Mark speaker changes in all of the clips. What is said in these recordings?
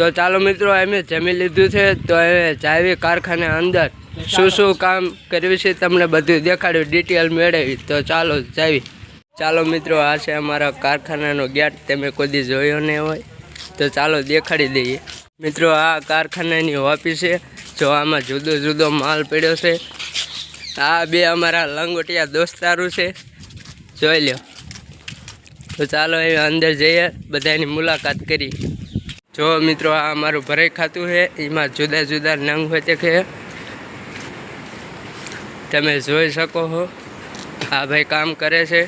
Speaker 1: તો ચાલો મિત્રો અમે જમી લીધું છે. તો હવે જાવી કારખાને અંદર શું શું કામ કર્યું છે તમને બધું દેખાડ્યું ડિટેલ મેળવી. તો ચાલો જાવી. ચાલો મિત્રો, આ છે અમારા કારખાનાનો ગેટ. તમે કોઈ જોયો નહીં હોય, તો ચાલો દેખાડી દઈએ. મિત્રો, આ કારખાનાની ઓફિસ છે. જો આમાં જુદો જુદો માલ પડ્યો છે. આ બે અમારા લંગોટિયા દોસ્તારું છે. જોઈ લો તો ચાલો એ અંદર જઈએ, બધાની મુલાકાત કરી. જો મિત્રો, આ અમારું ભરાઈ ખાતું છે. એમાં જુદા જુદા નંગ હોય છે. તમે જોઈ શકો છો આ ભાઈ કામ કરે છે.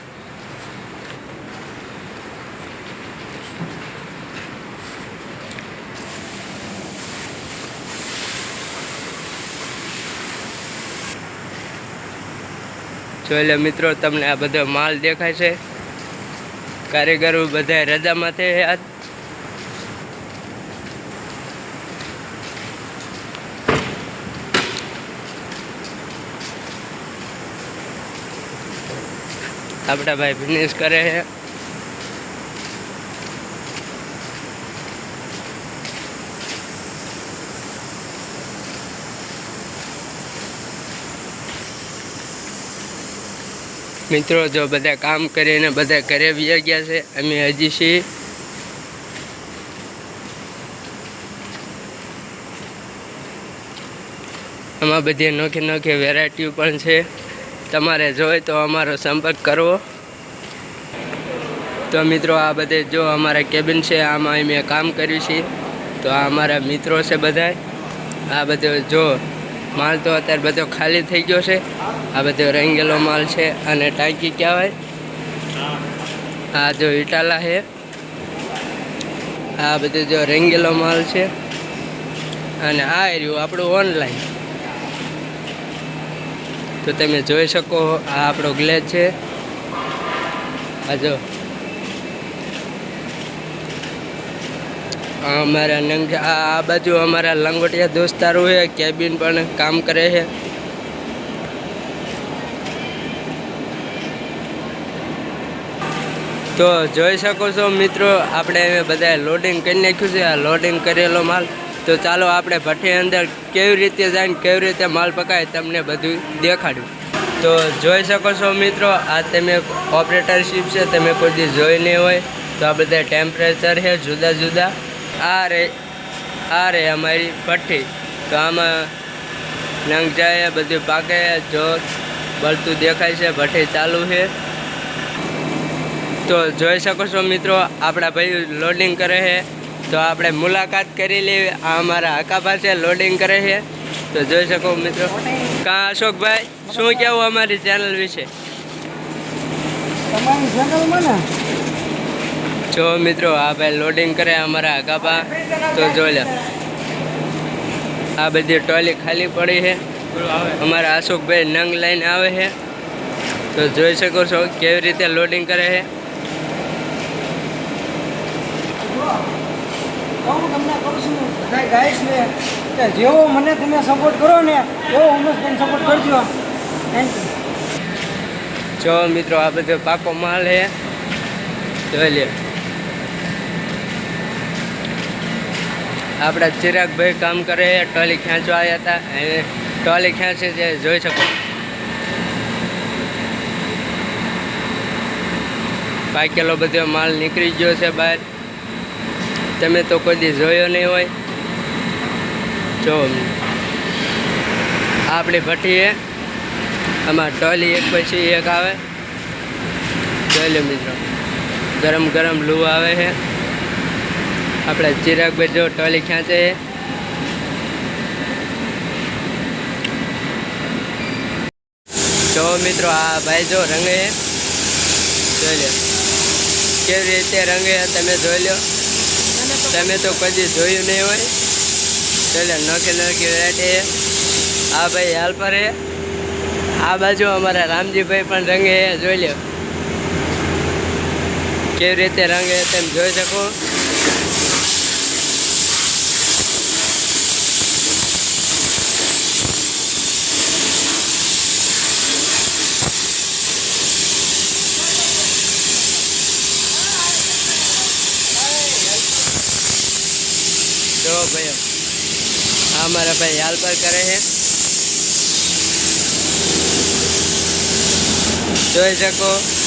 Speaker 1: જોઈ લે મિત્રો, તમને આ બધો માલ દેખાય છે. કારીગરો બધા રજામાં છે આજ આપણા ભાઈ ફિનિશ કરે છે. મિત્રો, જો બધા કામ કરીને બધા ઘરે બી ગયા છે, અમે હજી છીએ. આમાં બધી નોખી નોખી વેરાયટીઓ પણ છે. તમારે જોઈએ તો અમારો સંપર્ક કરવો. તો મિત્રો, આ બધે જો અમારા કેબિન છે, આમાં અમે કામ કર્યું છે. તો આ અમારા મિત્રો છે બધા આ બધો જો માલ તો અત્યારે બધો ખાલી થઈ ગયો છે. આ બધો રંગેલો માલ છે અને ટાંકી ક્યાં હોય આ જો ઇટાલા છે. આ બધું જો રંગેલો માલ છે. અને આ રહ્યું આપણું ઓનલાઈન તો તમે જોઈ શકો આ આપણો ગ્લેજ છે. આ જો. અમારા નંગ, આ બાજુ અમારા લંગોટિયા દોસ્તારો છે કેબિન પણ કામ કરે છે તો જોઈ શકો છો મિત્રો, આપણે બધા લોડિંગ કરી નાખ્યું છે. આ લોડિંગ કરેલો માલ તો ચાલો આપણે ભઠ્ઠી અંદર કેવી રીતે જાય ને કેવી રીતે માલ પકાય તમને બધું દેખાડ્યું. તો જોઈ શકો છો મિત્રો, આ તમે ઓપરેટરશીપ છે, તમે કોઈ દી જોઈ નહીં હોય, તો આ બધા ટેમ્પરેચર છે, જુદા જુદા. આ રે આ રે અમારી ભઠ્ઠી. તો આમાં નંગ જાય બધું પાકે, જો બળતું દેખાય છે, ભઠ્ઠી ચાલુ છે. તો જોઈ શકો છો મિત્રો, આપણા ભાઈ લોડિંગ કરે છે. તો આપણે મુલાકાત કરી લેવી. આ અમારા હકાભા છે લોડિંગ કરે છે. તો જોઈ શકો મિત્રો. કાં અશોકભાઈ શું કહેવું અમારી ચેનલ વિશે? જો મિત્રો આ ભાઈ લોડિંગ કરે અમારા હકાભા. તો જોઈ લે. આ બધી ટોલી ખાલી પડી છે. અમારા અશોકભાઈ નંગ લઈને આવે છે. તો જોઈ શકો છો કેવી રીતે લોડિંગ કરે છે.
Speaker 2: જેવો મને તમે સપોર્ટ કરો ને, એવો ઉમેશભાઈને સપોર્ટ કરજો.
Speaker 1: જો મિત્રો, આ બધો પાકો માલ હે. જોઈ લે. આપણા ચિરાગભાઈ કામ કરે, ટોલી ખેંચવા આવ્યા હતા. અને ટોલી ખેંચે છે, જોઈ શકો. પાકેલો બધો માલ નીકળી ગયો છે બહાર. તમે તો કોઈ જોયો નહીં હોય. જો આપણી ભઠ્ઠી એ આમાં ટોલી એક પછી એક આવે. જોઈ લો મિત્રો, ગરમ ગરમ લૂ આવે છે. આપણે ચિરાગભાઈ જો ટોલી ખેંચે છે. જો મિત્રો, આ ભાઈ જો રંગે જોઈ લો. કેવી રીતે રંગે તમે જોઈ લો. તમે તો કદી જોયું નહીં હોય. ચાલે નોખી નોખી વેરાયટી આ ભાઈ હાલ પર આ બાજુ અમારા રામજીભાઈ પણ રંગે જોઈ લો કેવી રીતે રંગે તેમ જોઈ શકો. જો ભાઈ. આ મારા ભાઈ હાલ પર કરે છે. જોઈ શકો.